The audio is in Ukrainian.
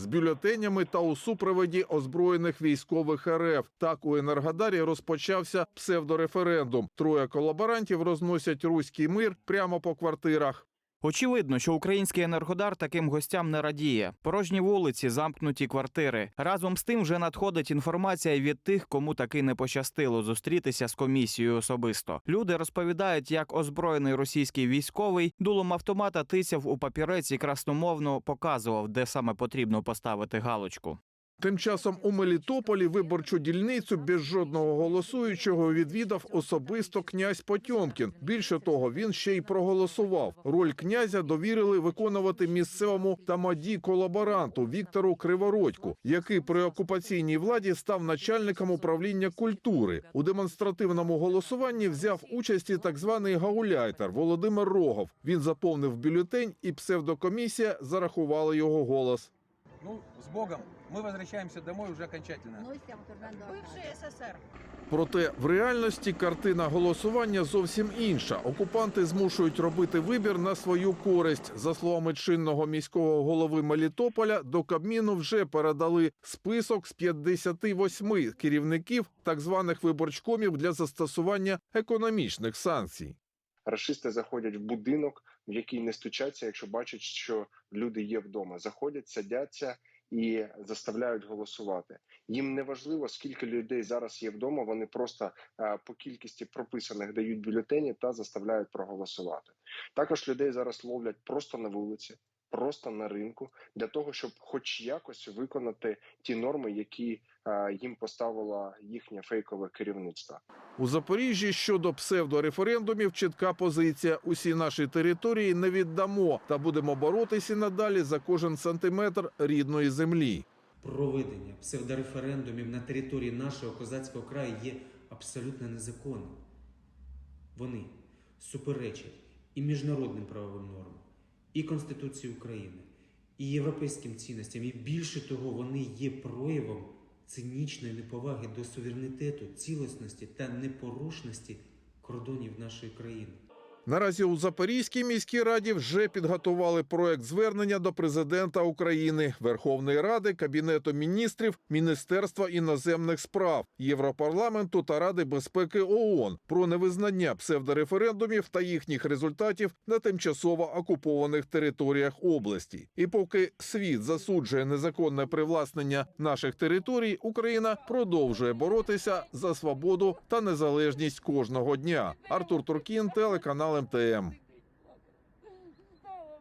з бюлетенями та у супроводі озброєних військових РФ. Так у Енергодарі розпочався псевдореферендум. Троє колаборантів розносять руський мир прямо по квартирах. Очевидно, що український енергодар таким гостям не радіє. Порожні вулиці, замкнуті квартири. Разом з тим вже надходить інформація від тих, кому таки не пощастило зустрітися з комісією особисто. Люди розповідають, як озброєний російський військовий дулом автомата тисяв у папірець і красномовно показував, де саме потрібно поставити галочку. Тим часом у Мелітополі виборчу дільницю без жодного голосуючого відвідав особисто князь Потьомкін. Більше того, він ще й проголосував. Роль князя довірили виконувати місцевому тамаді колаборанту Віктору Кривородьку, який при окупаційній владі став начальником управління культури. У демонстративному голосуванні взяв участь і так званий гауляйтер Володимир Рогов. Він заповнив бюлетень, і псевдокомісія зарахувала його голос. Ну, Богом. Мы возвращаемся домой уже окончательно. Бывший СССР. Проте в реальності картина голосування зовсім інша. Окупанти змушують робити вибір на свою користь. За словами чинного міського голови Мелітополя, до Кабміну вже передали список з 58 керівників так званих виборчкомів для застосування економічних санкцій. Рашисти заходять в будинок, в який не стучаться, якщо бачать, що люди є вдома. Заходять, садяться і заставляють голосувати. Їм не важливо, скільки людей зараз є вдома. Вони просто е, по кількості прописаних дають бюлетені та заставляють проголосувати. Також людей зараз ловлять просто на вулиці, просто на ринку, для того, щоб, хоч якось, виконати ті норми, які е, їм поставило їхнє фейкове керівництво. У Запоріжжі щодо псевдореферендумів чітка позиція. Усі наші території не віддамо та будемо боротися надалі за кожен сантиметр рідної землі. Проведення псевдореферендумів на території нашого козацького краю є абсолютно незаконним. Вони суперечать і міжнародним правовим нормам, і Конституції України, і європейським цінностям. І більше того, вони є проявом цинічної неповаги до суверенітету, цілісності та непорушності кордонів нашої країни. Наразі у Запорізькій міській раді вже підготували проект звернення до президента України, Верховної Ради, Кабінету міністрів, Міністерства іноземних справ, Європарламенту та Ради безпеки ООН про невизнання псевдореферендумів та їхніх результатів на тимчасово окупованих територіях області. І поки світ засуджує незаконне привласнення наших територій, Україна продовжує боротися за свободу та незалежність кожного дня. Артур Туркін, телеканал МТМ.